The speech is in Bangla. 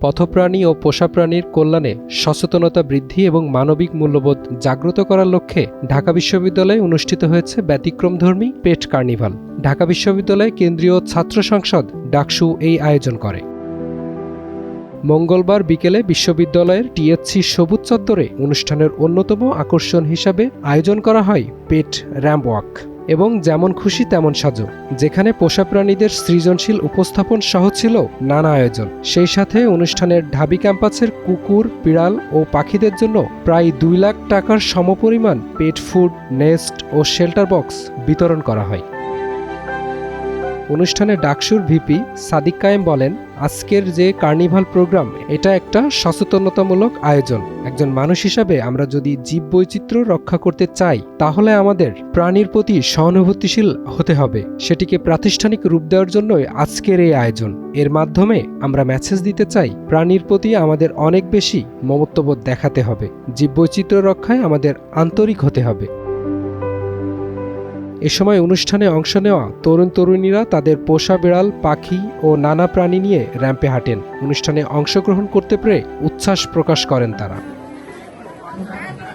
পথপ্রাণী ও পোষা প্রাণীর কল্যাণে সচেতনতা বৃদ্ধি এবং মানবিক মূল্যবোধ জাগ্রত করার লক্ষ্যে ঢাকা বিশ্ববিদ্যালয়ে অনুষ্ঠিত হয়েছে ব্যতিক্রমধর্মী পেট কার্নিভাল। ঢাকা বিশ্ববিদ্যালয়ে কেন্দ্রীয় ছাত্র সংসদ ডাকসু এই আয়োজন করে। মঙ্গলবার বিকেলে বিশ্ববিদ্যালয়ের টিএসসি সবুজ চত্বরে অনুষ্ঠানের অন্যতম আকর্ষণ হিসাবে আয়োজন করা হয় পেট র্যাম্প ওয়াক এবং যেমন খুশি তেমন সাজো। যেখানে পোষা প্রাণীদের সৃজনশীল উপস্থাপন সহ ছিল, নানা আয়োজন। সেই সাথে অনুষ্ঠানের ঢাবি ক্যাম্পাসের কুকুর, বিড়াল ও পাখিদের জন্য প্রায় দুই লাখ টাকার সমপরিমাণ পেট ফুড, নেস্ট ও শেল্টার বক্স বিতরণ করা হয়। অনুষ্ঠানে ডাকসুর ভিপি সাদিক কায়েম বলেন আজকের যে কার্নিভাল প্রোগ্রাম, এটা একটা সচেতনতামূলক আয়োজন। একজন মানুষ হিসাবে আমরা যদি জীব বৈচিত্র্য রক্ষা করতে চাই, তাহলে আমাদের প্রাণীর প্রতি সহানুভূতিশীল হতে হবে। সেটিকে প্রাতিষ্ঠানিক রূপ দেওয়ার জন্যই আজকের এই আয়োজন। এর মাধ্যমে আমরা মেসেজ দিতে চাই, প্রাণীর প্রতি আমাদের অনেক বেশি মমত্ববোধ দেখাতে হবে। জীব বৈচিত্র্য রক্ষায় আমাদের আন্তরিক হতে হবে। এ সময় অনুষ্ঠানে অংশ নেওয়া তরুণ তরুণীরা তাদের পোষা বিড়াল, পাখি ও নানা প্রাণী নিয়ে র্যাম্পে হাঁটেন। অনুষ্ঠানে অংশগ্রহণ করতে পেরে উচ্ছ্বাস প্রকাশ করেন তারা।